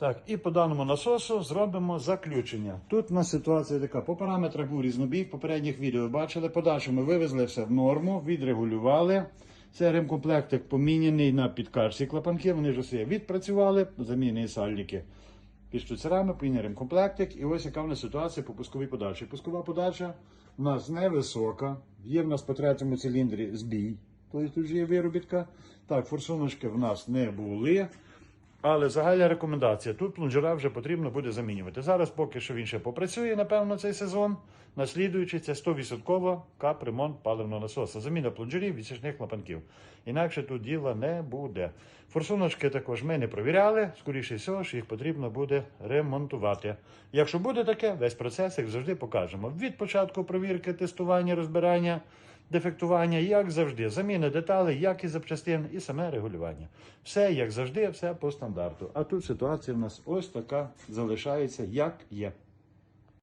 Так, і по даному насосу зробимо заключення. Тут у нас ситуація така. По параметрах був різнобій. В попередніх відео бачили. Подальше ми вивезли все в норму, відрегулювали. Це ремкомплектик поміняний на підкарці клапанки. Вони вже все відпрацювали, замінені сальники під штуцерами, поміняний ремкомплектик. І ось яка в нас ситуація по пусковій подачі. Пускова подача у нас невисока. Є в нас по третьому циліндрі збій. Тобто тут вже є виробітка. Так, форсуночки в нас не були. Але загальна рекомендація: тут плунжера вже потрібно буде замінювати. Зараз, поки що він ще попрацює, напевно, цей сезон. Наслідуючи, це 100% капремонт паливного насоса. Заміна плунжерів відсічних клапанків. Інакше тут діла не буде. Форсуночки також ми не провіряли. Скоріше всього, що їх потрібно буде ремонтувати. Якщо буде таке, весь процес, як завжди, покажемо. Від початку провірки, тестування, розбирання дефектування, як завжди, заміна деталей, як і запчастин, і саме регулювання. Все як завжди, все по стандарту. А тут ситуація в нас ось така залишається, як є.